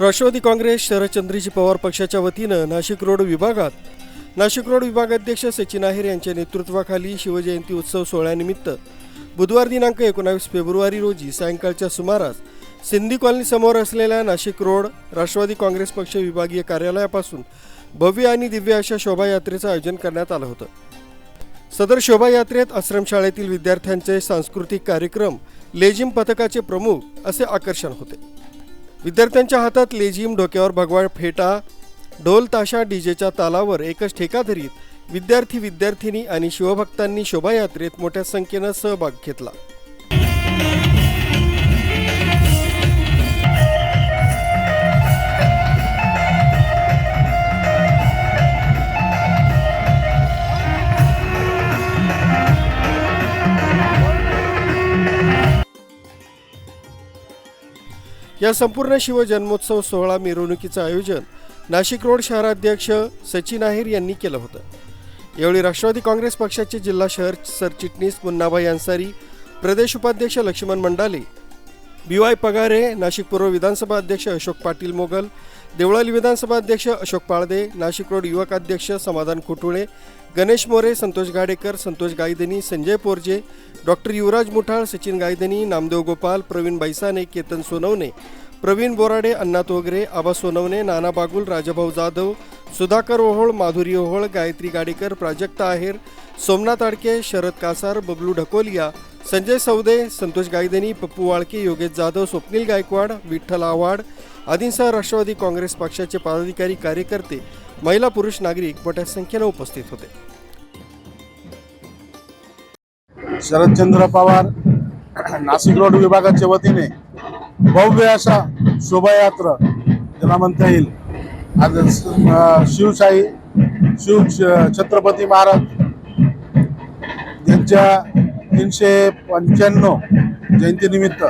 राष्ट्रवादी काँग्रेस शरदचंद्रजी पवार पक्षाच्या वतीनं नाशिक रोड विभागात नाशिक रोड विभागाध्यक्ष सचिन आहेर यांच्या नेतृत्वाखाली शिवजयंती उत्सव सोहळ्यानिमित्त बुधवार दिनांक एकोणावीस फेब्रुवारी रोजी सायंकाळच्या सुमारास सिंधी कॉलनी समोर असलेल्या नाशिक रोड राष्ट्रवादी काँग्रेस पक्ष विभागीय कार्यालयापासून भव्य आणि दिव्य अशा शोभायात्रेचं आयोजन करण्यात आलं होतं. सदर शोभायात्रेत आश्रमशाळेतील विद्यार्थ्यांचे सांस्कृतिक कार्यक्रम लेझिम पथकाचे प्रमुख असे आकर्षण होते. विद्यार्थ्यांच्या हातात लेझिम डोक्यावर भगवा फेटा ढोल ताशा डीजेच्या तालावर एकच ठेका धरीत विद्यार्थी विद्यार्थिनी आणि शिवभक्तांनी शोभायात्रेत मोठ्या संख्येनं सहभाग घेतला. या संपूर्ण शिवजन्मोत्सव सोहळा मिरवणुकीचं आयोजन नाशिक रोड शहराध्यक्ष सचिन आहेर यांनी केलं होतं. यावेळी राष्ट्रवादी काँग्रेस पक्षाचे जिल्हा शहर सरचिटणीस मुन्नाभाई अन्सारी प्रदेश उपाध्यक्ष लक्ष्मण मंडाले बी वाय पगारे नाशिक पूर्व विधानसभा अध्यक्ष अशोक पाटील मोगल देवळाली विधानसभा अध्यक्ष अशोक पाळदे नाशिक रोड युवक अध्यक्ष समाधान खोटुळे गणेश मोरे संतोष गाडेकर संतोष गायदनी संजय पोरजे डॉक्टर युवराज मुठाळ सचिन गायदनी नामदेव गोपाल प्रवीण बैसाने केतन सोनवणे प्रवीण बोराडे अण्णा तोगरे आबा सोनवणे नाना बागुल राजाभाऊ जाधव सुधाकर ओहोळ माधुरी ओहोळ गायत्री गाडेकर प्राजक्ता आहेर सोमनाथ आडके शरद कासार बबलू ढकोलिया संजय सौदे संतोष गायदेनी पप्पू वाळके योगेश जाधव स्वप्नील गायकवाड विठ्ठल आव्हाड आदींसह राष्ट्रवादी काँग्रेस पक्षाचे पदाधिकारी कार्यकर्ते महिला पुरुष नागरिक मोठ्या संख्येनं उपस्थित होते. शरदचंद्र पवार नाशिक रोड विभागाच्या वतीने भव्य अशा शोभायात्रा ज्याला म्हणता येईल. आज शिवशाही शिव छत्रपती महाराज यांच्या तीनशे पंच्याण्णव जयंतीनिमित्त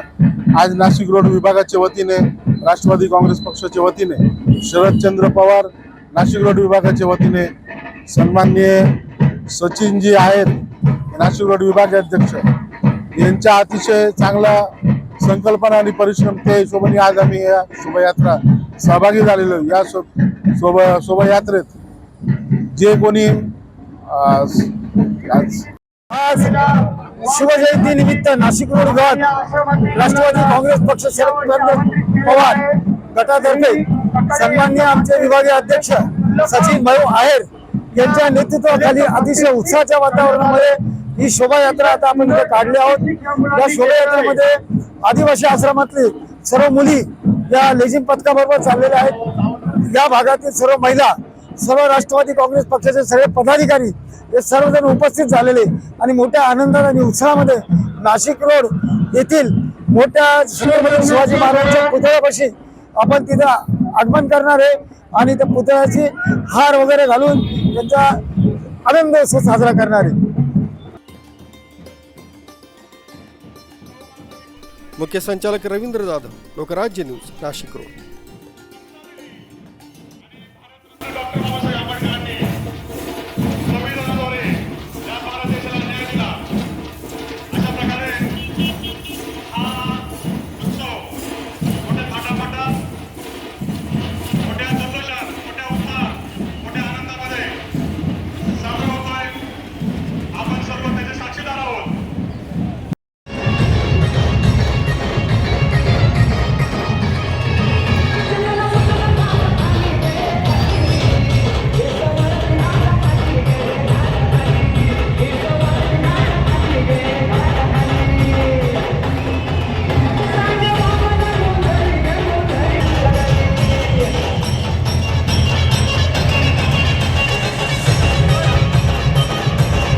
आज नाशिक रोड विभागाच्या वतीने राष्ट्रवादी काँग्रेस पक्षाच्या वतीने शरदचंद्र पवार नाशिक रोड विभागाच्या वतीने सन्माननीय सचिनजी आहेत नाशिक रोड विभागाध्यक्ष यांच्या अतिशय चांगला संकल्पना आणि परिश्रम ते हिशोबाने आज आम्ही या शोभायात्रा सहभागी झालेलो या शो शोभा शोभायात्रेत जे कोणी आज आज शिवजयंती निमित्त नाशिक रोड गट राष्ट्रवादी काँग्रेस पक्ष शरद पवार गटातर्फे सन्मान्य आमचे विभागीय अध्यक्ष सचिन भाऊ आहेर यांच्या नेतृत्वाखाली अतिशय उत्साहाच्या वातावरणामध्ये ही शोभायात्रा आता आपण इथे काढली आहोत. या शोभायात्रेमध्ये आदिवासी आश्रमातली सर्व मुली या लेझिम पथकाबरोबर चाललेल्या आहेत. या भागातील सर्व महिला सर्व राष्ट्रवादी काँग्रेस पक्षाचे सर्व पदाधिकारी हे सर्वजण उपस्थित झालेले आणि मोठ्या आनंदात आणि उत्साहामध्ये नाशिक रोड येथील मोठ्या छत्रपती शिवाजी महाराजांच्या पुतळ्यापाशी आपण तिथं आगमन करणार आहे आणि त्या पुतळ्याची हार वगैरे घालून त्यांचा आनंद उत्सव साजरा करणार आहे. मुख्य संचालक रवींद्र जाधव लोकराज्य न्यूज नाशिक रोड.